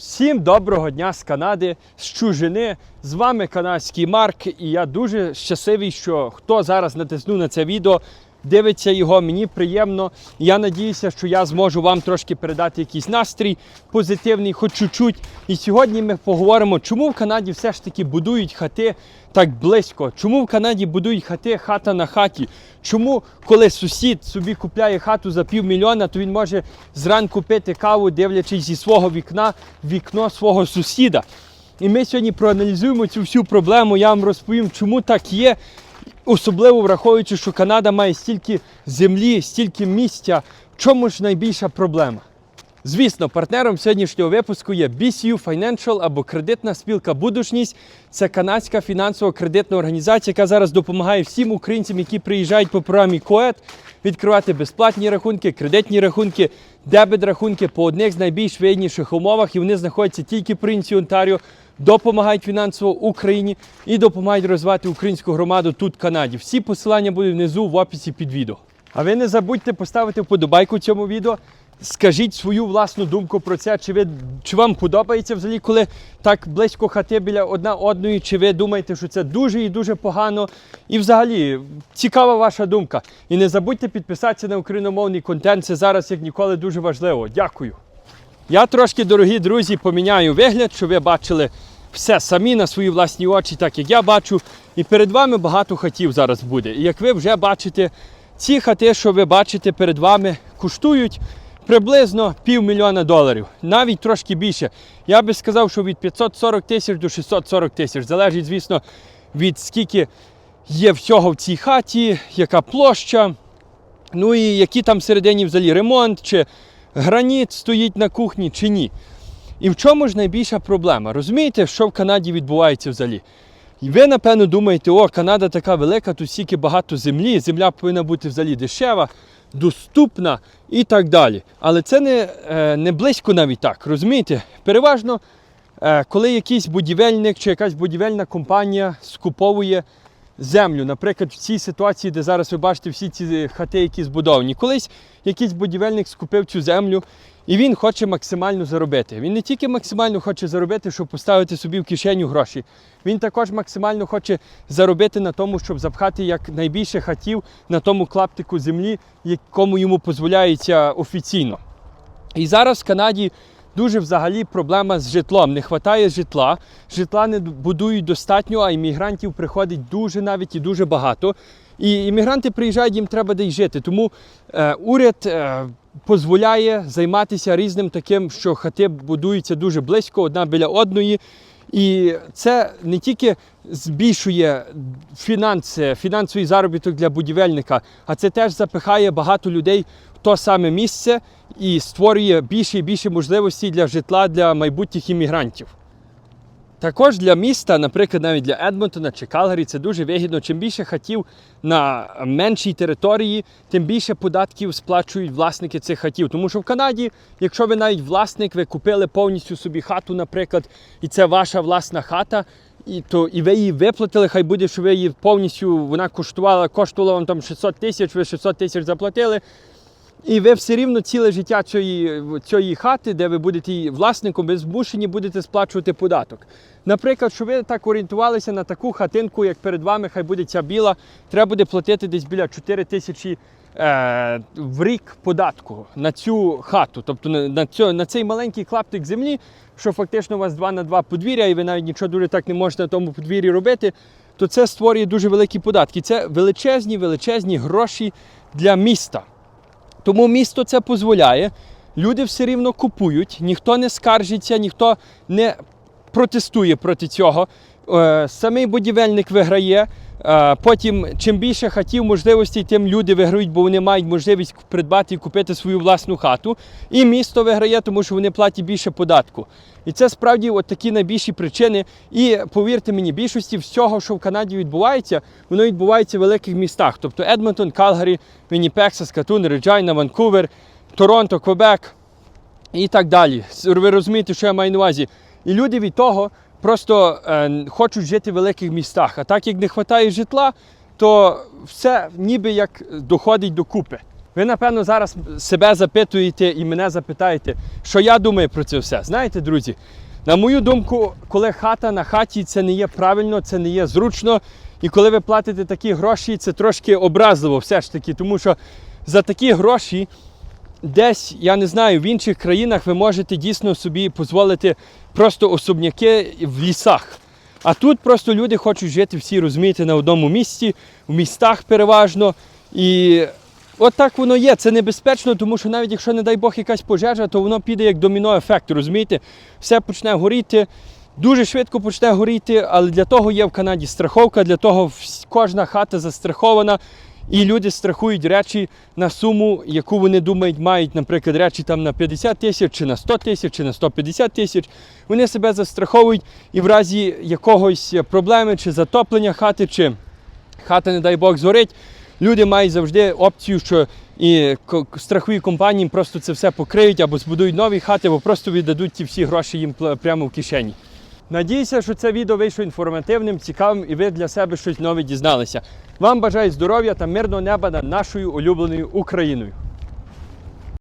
Всім доброго дня з Канади, з чужини. З вами канадський Марк, і я дуже щасливий, що хто зараз натиснув на це відео, дивиться його. Мені приємно. Я надіюся, що я зможу вам трошки передати якийсь настрій позитивний, хоч чуть-чуть. І сьогодні ми поговоримо, чому в Канаді все ж таки будують хати так близько. Чому в Канаді будують хати хата на хаті? Чому, коли сусід собі купляє хату за півмільйона, то він може зранку пити каву, дивлячись зі свого вікна вікно свого сусіда? І ми сьогодні проаналізуємо цю всю проблему. Я вам розповім, чому так є. Особливо враховуючи, що Канада має стільки землі, стільки місця. В чому ж найбільша проблема? Звісно, партнером сьогоднішнього випуску є BCU Financial або кредитна спілка Будушність. Це канадська фінансово-кредитна організація, яка зараз допомагає всім українцям, які приїжджають по програмі КОЕД, відкривати безплатні рахунки, кредитні рахунки, дебет рахунки по одних з найбільш вигідніших умовах. І вони знаходяться тільки в провінції Онтаріо, допомагають фінансово Україні і допомагають розвивати українську громаду тут, в Канаді. Всі посилання будуть внизу в описі під відео. А ви не забудьте поставити вподобайку цьому відео. Скажіть свою власну думку про це, чи ви чи вам подобається взагалі, коли так близько хати біля одна одної, чи ви думаєте, що це дуже і дуже погано. І взагалі цікава ваша думка. І не забудьте підписатися на україномовний контент. Це зараз як ніколи дуже важливо. Дякую. Я трошки, дорогі друзі, поміняю вигляд, щоб ви бачили все самі на свої власні очі, так як я бачу. І перед вами багато хатів зараз буде. І як ви вже бачите, ці хати, що ви бачите перед вами, коштують приблизно півмільйона доларів, навіть трошки більше. Я би сказав, що від 540 тисяч до 640 тисяч. Залежить, звісно, від скільки є всього в цій хаті, яка площа. Ну і який там всередині взагалі ремонт, чи граніт стоїть на кухні, чи ні. І в чому ж найбільша проблема? Розумієте, що в Канаді відбувається взагалі? І ви, напевно, думаєте, о, Канада така велика, тут стільки багато землі, земля повинна бути взагалі дешева, доступна і так далі. Але це не, е, не близько навіть так. Розумієте? Переважно, е, коли якийсь будівельник чи якась будівельна компанія скуповує землю, наприклад, в цій ситуації, де зараз ви бачите всі ці хати, які збудовані, колись якийсь будівельник скупив цю землю. І він хоче максимально заробити. Він не тільки максимально хоче заробити, щоб поставити собі в кишеню гроші. Він також максимально хоче заробити на тому, щоб запхати якнайбільше хатів на тому клаптику землі, якому йому дозволяється офіційно. І зараз в Канаді дуже взагалі проблема з житлом. Не вистачає житла, житла не будують достатньо, а іммігрантів приходить дуже навіть і дуже багато. І іммігранти приїжджають, їм треба де й жити. Тому е, уряд е, дозволяє займатися різним таким, що хати будуються дуже близько одна біля одної. І це не тільки збільшує фінанси, фінансовий заробіток для будівельника, а це теж запихає багато людей то саме місце і створює більше і більше можливостей для житла для майбутніх іммігрантів. Також для міста, наприклад, навіть для Едмонтона чи Калгарі, це дуже вигідно. Чим більше хатів на меншій території, тим більше податків сплачують власники цих хатів. Тому що в Канаді, якщо ви навіть власник, ви купили повністю собі хату, наприклад, і це ваша власна хата, і то і ви її виплатили, хай буде, що ви її повністю вона коштувала, коштувала вам там 600 тисяч, ви 600 тисяч заплатили. І ви все рівно ціле життя цієї, цієї хати, де ви будете її власником, ви змушені будете сплачувати податок. Наприклад, щоб ви так орієнтувалися на таку хатинку, як перед вами, хай буде ця біла, треба буде платити десь біля 4 тисячі е, в рік податку на цю хату. Тобто на, на, цю, на цей маленький клаптик землі, що фактично у вас 2 на 2 подвір'я, і ви навіть нічого дуже так не можете на тому подвір'ї робити, то це створює дуже великі податки. Це величезні, величезні гроші для міста. Тому місто це дозволяє. Люди все рівно купують, ніхто не скаржиться, ніхто не протестує проти цього. Е, Самий будівельник виграє. Е, Потім, чим більше хатів, можливостей, тим люди виграють, бо вони мають можливість придбати і купити свою власну хату. І місто виграє, тому що вони платять більше податку. І це справді от такі найбільші причини. І повірте мені, більшості всього, що в Канаді відбувається, воно відбувається в великих містах. Тобто Едмонтон, Калгарі, Вінніпек, Саскатун, Реджайна, Ванкувер, Торонто, Квебек і так далі. Ви розумієте, що я маю на увазі. І люди від того просто е, хочуть жити в великих містах. А так як не вистачає житла, то все ніби як доходить до купи. Ви, напевно, зараз себе запитуєте і мене запитаєте, що я думаю про це все. Знаєте, друзі, на мою думку, коли хата на хаті, це не є правильно, це не є зручно. І коли ви платите такі гроші, це трошки образливо все ж таки, тому що за такі гроші десь, я не знаю, в інших країнах ви можете дійсно собі дозволити просто особняки в лісах. А тут просто люди хочуть жити всі, розумієте, на одному місці, в містах переважно. І от так воно є. Це небезпечно, тому що навіть якщо, не дай Бог, якась пожежа, то воно піде як доміно ефект, розумієте? Все почне горіти. Дуже швидко почне горіти, але для того є в Канаді страховка, для того кожна хата застрахована. І люди страхують речі на суму, яку вони думають, мають, наприклад, речі там на 50 тисяч, чи на 100 тисяч, чи на 150 тисяч. Вони себе застраховують і в разі якогось проблеми, чи затоплення хати, чи хата, не дай Бог, згорить. Люди мають завжди опцію, що і страхові компанії просто це все покриють або збудують нові хати, або просто віддадуть ті всі гроші їм прямо в кишені. Надіюся, що це відео вийшло інформативним, цікавим і ви для себе щось нове дізналися. Вам бажаю здоров'я та мирного неба над нашою улюбленою Україною.